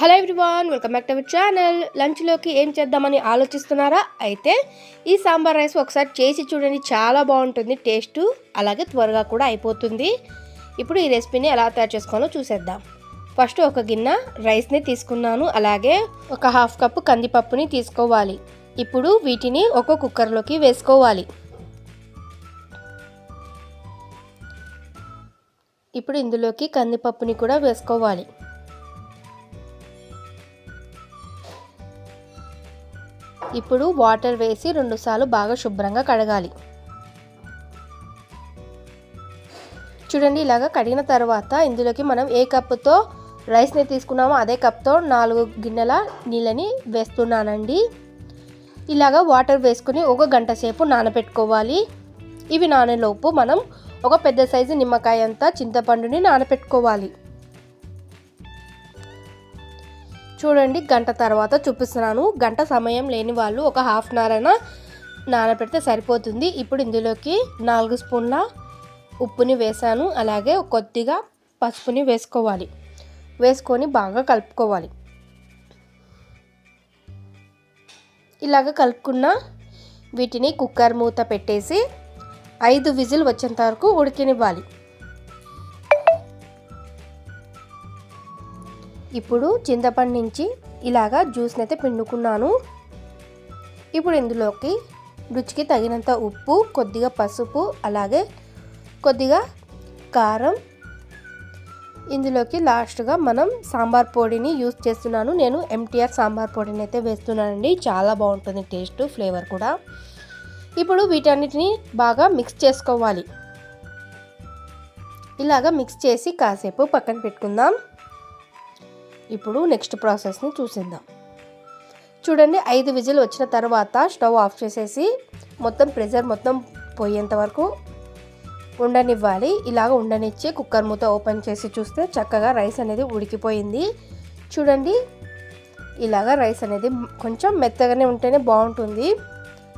Hello everyone welcome back to our channel. లంచ్లోకి ఏం చేద్దామని ఆలోచిస్తున్నారా? అయితే ఈ సాంబార్ రైస్ ఒకసారి చేసి చూడండి చాలా బాగుంటుంది టేస్ట్ అలాగే త్వరగా కూడా అయిపోతుంది. ఇప్పుడు ఈ రెసిపీని ఎలా తయారు చేసుకోవాలో చూసేద్దాం. ఫస్ట్ ఒక గిన్నె రైస్ని తీసుకున్నాను అలాగే ఒక హాఫ్ కప్పు కందిపప్పుని తీసుకోవాలి. ఇప్పుడు వీటిని ఒక కుక్కర్లోకి వేసుకోవాలి. ఇప్పుడు ఇందులోకి కందిపప్పుని కూడా వేసుకోవాలి. ఇప్పుడు వాటర్ వేసి రెండుసార్లు బాగా శుభ్రంగా కడగాలి. చూడండి ఇలాగా కడిగిన తర్వాత ఇందులోకి మనం ఏ కప్పుతో రైస్ని తీసుకున్నామో అదే కప్తో నాలుగు గిన్నెల నీళ్ళని వేస్తున్నానండి. ఇలాగ వాటర్ వేసుకుని ఒక గంట సేపు నానబెట్టుకోవాలి ఇవి నానేలోపు మనం ఒక పెద్ద సైజు నిమ్మకాయ అంతా చింతపండుని నానబెట్టుకోవాలి చూడండి గంట తర్వాత చూపిస్తున్నాను. గంట సమయం లేని వాళ్ళు ఒక హాఫ్ అన్ అవర్ అయినా నానబెడితే సరిపోతుంది. ఇప్పుడు ఇందులోకి నాలుగు స్పూన్ల ఉప్పుని వేసాను అలాగే కొద్దిగా పసుపుని వేసుకోవాలి. వేసుకొని బాగా కలుపుకోవాలి. ఇలాగ కలుపుకున్న వీటిని కుక్కర్ మూత పెట్టేసి ఐదు విజిల్ వచ్చేంత వరకు ఉడికినివ్వాలి. ఇప్పుడు చింతపండు నుంచి ఇలాగా జ్యూస్ని అయితే పిండుకున్నాను. ఇప్పుడు ఇందులోకి రుచికి తగినంత ఉప్పు కొద్దిగా పసుపు అలాగే కొద్దిగా కారం. ఇందులోకి లాస్ట్గా మనం సాంబార్ పొడిని యూస్ చేస్తున్నాను. నేను ఎంటీఆర్ సాంబార్ పొడిని అయితే వేస్తున్నానండి. చాలా బాగుంటుంది టేస్ట్ ఫ్లేవర్ కూడా. ఇప్పుడు వీటన్నిటిని బాగా మిక్స్ చేసుకోవాలి. ఇలాగ మిక్స్ చేసి కాసేపు పక్కన పెట్టుకుందాం. ఇప్పుడు నెక్స్ట్ ప్రాసెస్ని చూసేద్దాం. చూడండి ఐదు విజిల్ వచ్చిన తర్వాత స్టవ్ ఆఫ్ చేసేసి మొత్తం ప్రెషర్ మొత్తం పోయేంత వరకు ఉండనివ్వాలి. ఇలాగ ఉండనిచ్చి కుక్కర్ మూత ఓపెన్ చేసి చూస్తే చక్కగా రైస్ అనేది ఉడికిపోయింది. చూడండి ఇలాగ రైస్ అనేది కొంచెం మెత్తగానే ఉంటేనే బాగుంటుంది.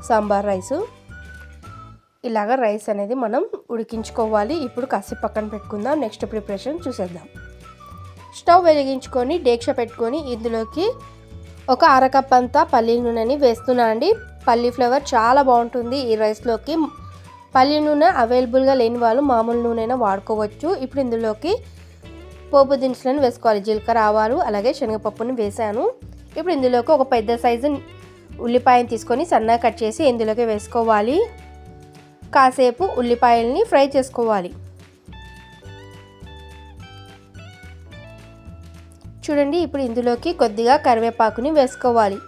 సాంబార్ రైసు. ఇలాగ రైస్ అనేది మనం ఉడికించుకోవాలి. ఇప్పుడు కాసేపు పక్కన పెట్టుకుందాం. నెక్స్ట్ ప్రిపరేషన్ చూసేద్దాం. స్టవ్ వెలిగించుకొని డేక్ష పెట్టుకొని ఇందులోకి ఒక అరకప్ అంతా పల్లి నూనెని వేస్తున్నానండి పల్లి ఫ్లేవర్ చాలా బాగుంటుంది ఈ రైస్లోకి. పల్లి నూనె అవైలబుల్గా లేని వాళ్ళు మామూలు నూనె వాడుకోవచ్చు. ఇప్పుడు ఇందులోకి పోపు దినుసులను వేసుకోవాలి. జీలకర్ర ఆవాలు అలాగే శనగపప్పుని వేసాను. ఇప్పుడు ఇందులోకి ఒక పెద్ద సైజు ఉల్లిపాయని తీసుకొని సన్నగా కట్ చేసి ఇందులోకి వేసుకోవాలి. కాసేపు ఉల్లిపాయల్ని ఫ్రై చేసుకోవాలి. చూడండి ఇప్పుడు ఇందులోకి కొద్దిగా కరివేపాకుని వేసుకోవాలి.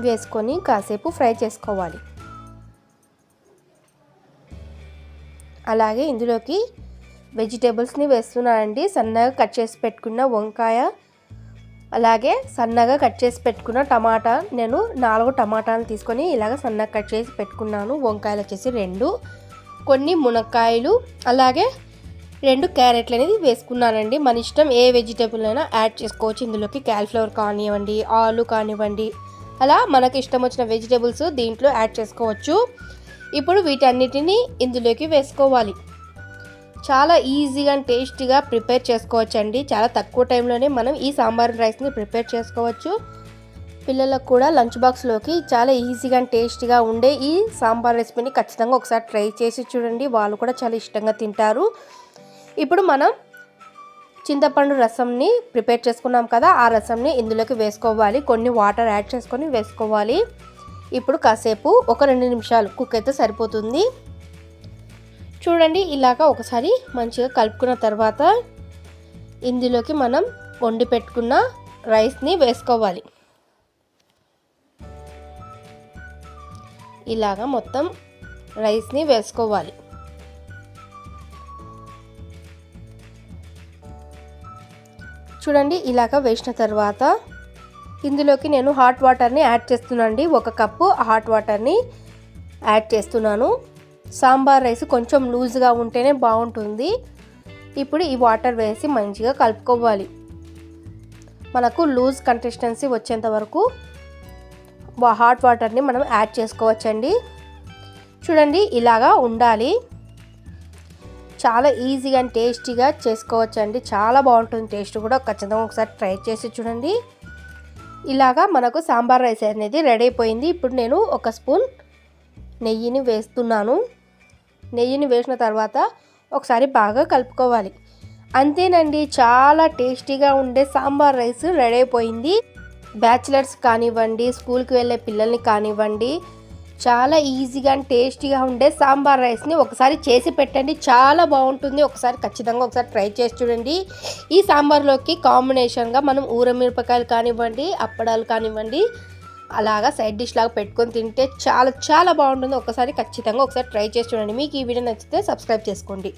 వేసుకొని కాసేపు ఫ్రై చేసుకోవాలి. అలాగే ఇందులోకి వెజిటేబుల్స్ని వేస్తున్నానండి. సన్నగా కట్ చేసి పెట్టుకున్న వంకాయ అలాగే సన్నగా కట్ చేసి పెట్టుకున్న టమాటా. నేను నాలుగు టమాటాలు తీసుకొని ఇలాగ సన్నగా కట్ చేసి పెట్టుకున్నాను. వంకాయలు వచ్చేసి రెండు. కొన్ని మునక్కాయలు అలాగే రెండు క్యారెట్లు అనేది వేసుకున్నానండి. మన ఇష్టం ఏ వెజిటేబుల్ అయినా యాడ్ చేసుకోవచ్చు. ఇందులోకి క్యాలిఫ్లవర్ కానివ్వండి ఆలు కానివ్వండి. అలా మనకు ఇష్టం వచ్చిన వెజిటేబుల్స్ దీంట్లో యాడ్ చేసుకోవచ్చు. ఇప్పుడు వీటన్నిటిని ఇందులోకి వేసుకోవాలి. చాలా ఈజీగా అండ్ టేస్టీగా ప్రిపేర్ చేసుకోవచ్చు అండి చాలా తక్కువ టైంలోనే మనం ఈ సాంబార్ రైస్ని ప్రిపేర్ చేసుకోవచ్చు. పిల్లలకు కూడా లంచ్ బాక్స్లోకి చాలా ఈజీగా అండ్ టేస్టీగా ఉండే ఈ సాంబార్ రెసిపీని ఖచ్చితంగా ఒకసారి ట్రై చేసి చూడండి. వాళ్ళు కూడా చాలా ఇష్టంగా తింటారు. ఇప్పుడు మనం చింతపండు రసంని ప్రిపేర్ చేసుకున్నాం కదా ఆ రసంని ఇందులోకి వేసుకోవాలి. కొన్ని వాటర్ యాడ్ చేసుకొని వేసుకోవాలి. ఇప్పుడు కాసేపు ఒక రెండు నిమిషాలు కుక్ అయితే సరిపోతుంది. చూడండి ఇలాగా ఒకసారి మంచిగా కలుపుకున్న తర్వాత ఇందులోకి మనం వండి పెట్టుకున్న రైస్ని వేసుకోవాలి. ఇలాగా మొత్తం రైస్ని వేసుకోవాలి. చూడండి ఇలాగ వేసిన తర్వాత ఇందులోకి నేను హాట్ వాటర్ని యాడ్ చేస్తున్నానండి. ఒక కప్పు హాట్ వాటర్ని యాడ్ చేస్తున్నాను. సాంబార్ రైస్ కొంచెం లూజ్గా ఉంటేనే బాగుంటుంది. ఇప్పుడు ఈ వాటర్ వేసి మంచిగా కలుపుకోవాలి. మనకు లూజ్ కన్సిస్టెన్సీ వచ్చేంత వరకు హాట్ వాటర్ని మనం యాడ్ చేసుకోవచ్చండి. చూడండి ఇలాగా ఉండాలి. చాలా ఈజీగా అండ్ టేస్టీగా చేసుకోవచ్చండి. చాలా బాగుంటుంది టేస్ట్ కూడా. ఖచ్చితంగా ఒకసారి ట్రై చేసి చూడండి. ఇలాగా మనకు సాంబార్ రైస్ అనేది రెడీ అయిపోయింది. ఇప్పుడు నేను ఒక స్పూన్ నెయ్యిని వేస్తున్నాను. నెయ్యిని వేసిన తర్వాత ఒకసారి బాగా కలుపుకోవాలి. అంతేనండి చాలా టేస్టీగా ఉండే సాంబార్ రైస్ రెడీ అయిపోయింది. బ్యాచిలర్స్ కానివ్వండి స్కూల్కి వెళ్ళే పిల్లల్ని కానివ్వండి చాలా ఈజీగా అండ్ టేస్టీగా ఉండే సాంబార్ రైస్ని ఒకసారి చేసి పెట్టండి. చాలా బాగుంటుంది. ఒకసారి ఖచ్చితంగా ఒకసారి ట్రై చేసి చూడండి. ఈ సాంబార్లోకి కాంబినేషన్గా మనం ఊరమిరపకాయలు కానివ్వండి అప్పడాలు కానివ్వండి అలాగా సైడ్ డిష్ లాగా పెట్టుకొని తింటే చాలా చాలా బాగుంటుంది. ఒకసారి ఖచ్చితంగా ఒకసారి ట్రై చేసి చూడండి. మీకు ఈ వీడియో నచ్చితే సబ్స్క్రైబ్ చేసుకోండి.